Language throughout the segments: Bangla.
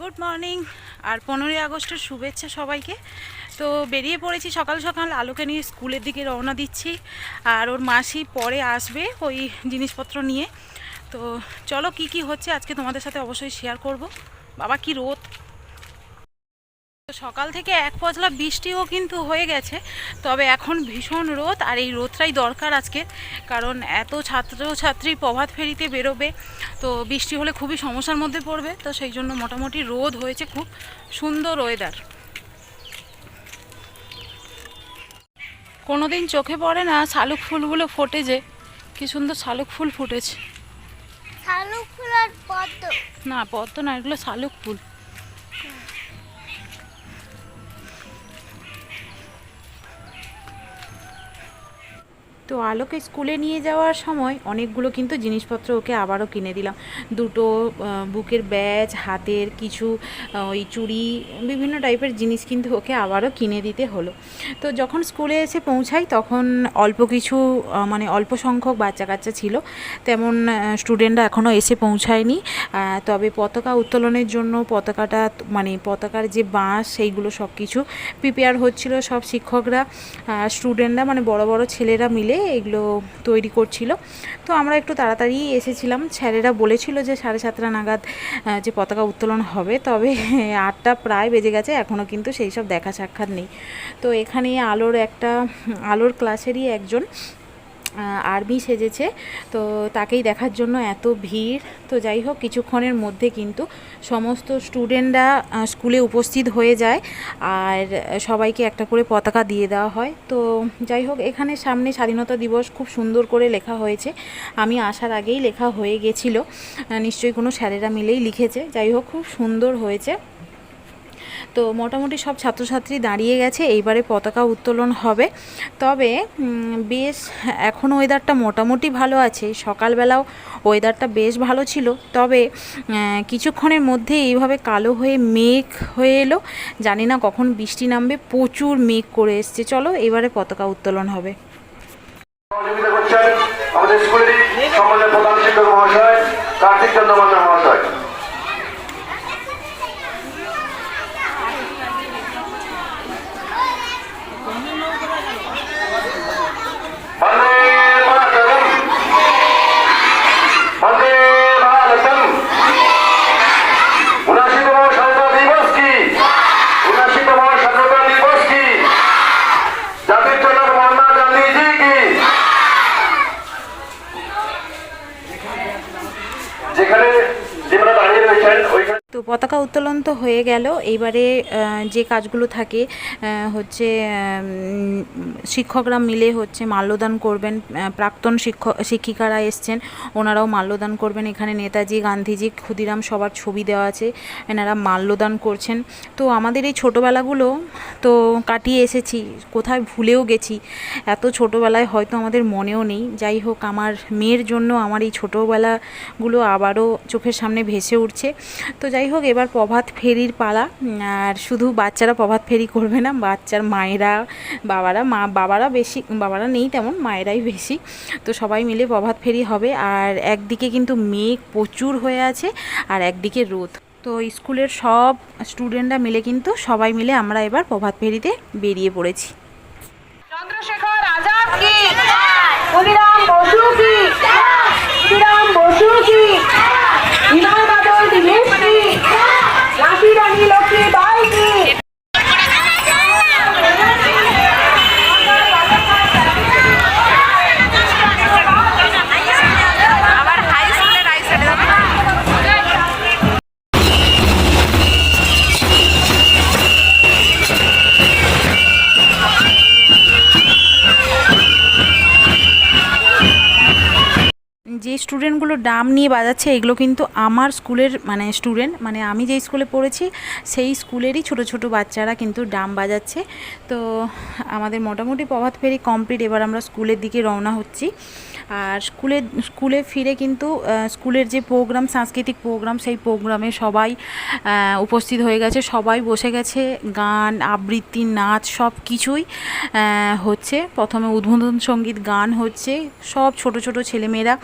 গুড মর্নিং আর পনেরোই আগস্টের শুভেচ্ছা সবাইকে। তো বেরিয়ে পড়েছি সকাল সকাল, আলোকে নিয়ে স্কুলের দিকে রওনা দিচ্ছি। আর ওর মাসি পরে আসবে ওই জিনিসপত্র নিয়ে। তো চলো কি কি হচ্ছে আজকে তোমাদের সাথে অবশ্যই শেয়ার করব। বাবা, কি রোদ? সকাল থেকে এক পজলা বৃষ্টিও কিন্তু হয়ে গেছে। তবে এখন ভীষণ রোদ আর এই রোদটাই দরকার আজকে কারণ এত ছাত্রছাত্রী প্রভাত ফেরিতে বেরোবে তো বৃষ্টি হলে খুবই সমস্যার মধ্যে পড়বে তো সেই জন্য মোটামুটি রোদ হয়েছে খুব সুন্দর ওয়েদার কোনো দিন চোখে পড়ে না শালুক ফুলগুলো ফোটে যে কি সুন্দর শালুক ফুল ফুটেছে। শালুক ফুল আর পদ্ম। না পদ্ম না এগুলো শালুক ফুল। তো আলোকে স্কুলে নিয়ে যাওয়ার সময় অনেকগুলো কিন্তু জিনিসপত্র ওকে আবারও কিনে দিলাম। দুটো বুকের ব্যাচ হাতের কিছু ওই চুড়ি, বিভিন্ন টাইপের জিনিস কিন্তু ওকে আবারও কিনে দিতে হলো। তো যখন স্কুলে এসে পৌঁছাই তখন অল্প কিছু মানে অল্প সংখ্যক বাচ্চা কাচ্চা ছিল। তেমন স্টুডেন্টরা এখনও এসে পৌঁছায়নি। তবে পতাকা উত্তোলনের জন্য পতাকাটা মানে পতাকার যে বাঁশ, সেইগুলো সব কিছু প্রিপেয়ার হচ্ছিল সব শিক্ষকরা। স্টুডেন্টরা মানে বড় বড় ছেলেরা মিলে এগুলো তৈরি করছিল। তো আমরা একটু তাড়াতাড়ি এসেছিলাম। স্যারেরা বলেছিল যে সাড়ে সাতটা নাগাদ যে পতাকা উত্তোলন হবে। তবে আটটা প্রায় বেজে গেছে এখনও কিন্তু সেই সব দেখা সাক্ষাৎ নেই। তো এখানে আলোর একটা, আলোর ক্লাসেরই একজন আর্মি সেজেছে। তো তাকেই দেখার জন্য এত ভিড়। তো যাই হোক, কিছুক্ষণের মধ্যে কিন্তু সমস্ত স্টুডেন্টরা স্কুলে উপস্থিত হয়ে যায়। আর সবাইকে একটা করে পতাকা দিয়ে দেওয়া হয়। তো যাই হোক, এখানে সামনে স্বাধীনতা দিবস খুব সুন্দর করে লেখা হয়েছে। আমি আসার আগেই লেখা হয়ে গেছিল। নিশ্চয়ই কোনো স্যারেরা মিলেই লিখেছে। যাই হোক, খুব সুন্দর হয়েছে। তো মোটামুটি সব ছাত্রছাত্রী দাঁড়িয়ে গেছে, এইবারে পতাকা উত্তোলন হবে। তবে বেশ, এখন ওয়েদারটা মোটামুটি ভালো আছে। সকালবেলাও ওয়েদারটা বেশ ভালো ছিল। তবে কিছুক্ষণের মধ্যে এইভাবে কালো হয়ে মেঘ হয়ে এলো। জানি না কখন বৃষ্টি নামবে, প্রচুর মেঘ করে এসছে। চলো, এবারে পতাকা উত্তোলন হবে। আমাদের স্কুলেরই সম্মানের প্রধান শিক্ষক মহাশয় কার্তিক চন্দ্র মহাশয় বন্দে মাতরম বন্দে ভারতম উনাশিতম স্বাধীনতা দিবস কি উনাশিতম স্বাধীনতা দিবস কি জাতির জনক মহাত্মা গান্ধীজি কি যেখানে যেখানে দাঁড়িয়ে রয়েছেন ওইখানে তো পতাকা উত্তোলন তো হয়ে গেল। এইবারে যে কাজগুলো থাকে হচ্ছে শিক্ষকরা মিলে হচ্ছে মাল্যদান করবেন। প্রাক্তন শিক্ষক শিক্ষিকারা এসছেন, ওনারাও মাল্যদান করবেন। এখানে নেতাজি, গান্ধীজি, ক্ষুদিরাম সবার ছবি দেওয়া আছে, এনারা মাল্যদান করছেন। তো আমাদের এই ছোটোবেলাগুলো তো কাটিয়ে এসেছি, কোথায় ভুলেও গেছি। এত ছোটোবেলায় হয়তো আমাদের মনেও নেই। যাই হোক, আমার মেয়ের জন্য আমার এই ছোটোবেলাগুলো আবারও চোখের সামনে ভেসে উঠছে। তো যাই হোক, এবার প্রভাত ফেরির পালা। আর শুধু বাচ্চারা প্রভাত ফেরি করবে না, বাচ্চার মায়েরা, বাবারা, মা, বাবারা বেশি, বাবারা নেই তেমন, মায়েরাই বেশি। তো সবাই মিলে প্রভাত ফেরি হবে। আর একদিকে কিন্তু মেঘ প্রচুর হয়ে আছে, আর একদিকে রোদ। তো স্কুলের সব স্টুডেন্টরা মিলে কিন্তু সবাই মিলে আমরা এবার প্রভাত ফেরিতে বেরিয়ে পড়েছি। চন্দ্রশেখর আজাদ কি? বসু কি? বসু কি? দীনেশ রানী লক্ষ্মী বাই যে স্টুডেন্টগুলো ডাম নিয়ে বাজাচ্ছে, এগুলো কিন্তু আমার স্কুলের মানে স্টুডেন্ট মানে আমি যেই স্কুলে পড়েছি, সেই স্কুলেরই ছোট ছোট বাচ্চারা কিন্তু ডাম বাজাচ্ছে। তো আমাদের মোটামুটি প্রভাত ফেরি কমপ্লিট এবার আমরা স্কুলের দিকে রওনা হচ্ছি। আর স্কুলে স্কুলে ফিরে কিন্তু স্কুলের যে প্রোগ্রাম সাংস্কৃতিক প্রোগ্রাম সেই প্রোগ্রামে সবাই উপস্থিত হয়ে গেছে। সবাই বসে গেছে, গান, আবৃত্তি, নাচ সব কিছুই হচ্ছে। প্রথমে উদ্বোধন সংগীত, গান হচ্ছে। সব ছোট ছোট ছেলেমেয়েরা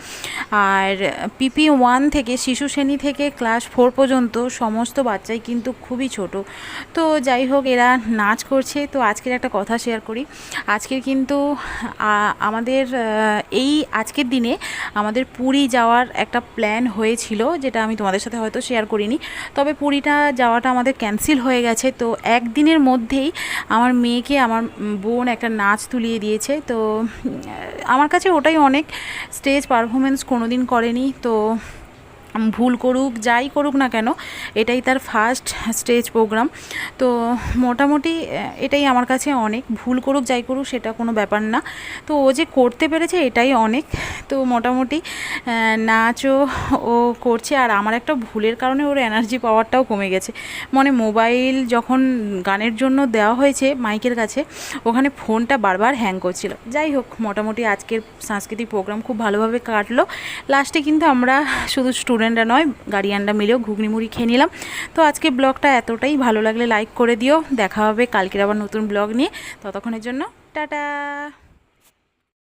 আর পিপি ওয়ান থেকে শিশু শ্রেণি থেকে ক্লাস ফোর পর্যন্ত সমস্ত বাচ্চাই কিন্তু খুবই ছোট। তো যাই হোক, এরা নাচ করছে। তো আজকের একটা কথা শেয়ার করি। আজকের কিন্তু আমাদের এই আজকের দিনে আমাদের পুরী যাওয়ার একটা প্ল্যান হয়েছিল, যেটা আমি তোমাদের সাথে হয়তো শেয়ার করিনি। তবে পুরীটা যাওয়াটা আমাদের ক্যান্সেল হয়ে গেছে। তো একদিনের মধ্যেই আমার মেয়েকে, আমার বোন একটা নাচ তুলিয়ে দিয়েছে। তো আমার কাছে ওটাই অনেক স্টেজ পারফরমেন্স কোনো দিন করেনি তো ভুল করুক, যাই করুক না কেন, এটাই তার ফার্স্ট স্টেজ প্রোগ্রাম তো মোটামুটি এটাই আমার কাছে অনেক। ভুল করুক, যাই করুক, সেটা কোনো ব্যাপার না। তো ও যে করতে পেরেছে, এটাই অনেক। তো মোটামুটি নাচও ও করছে, আর আমার একটা ভুলের কারণে ওর এনার্জি পাওয়ারটাও কমে গেছে। মানে মোবাইল যখন গানের জন্য দেওয়া হয়েছে মাইকের কাছে, ওখানে ফোনটা বারবার হ্যাং করছিল। যাই হোক, মোটামুটি আজকের সাংস্কৃতিক প্রোগ্রাম খুব ভালোভাবে কাটলো। লাস্টে কিন্তু আমরা শুধু স্টুডেন্টরা নয়, গার্ডিয়ানরা মিলেও ঘুগনি মুড়ি খেয়ে নিলাম। তো আজকে ব্লগটা এতটাই। ভালো লাগলে লাইক করে দিও। দেখা হবে কালকের আবার নতুন ব্লগ নিয়ে। ততক্ষণের জন্য টাটা।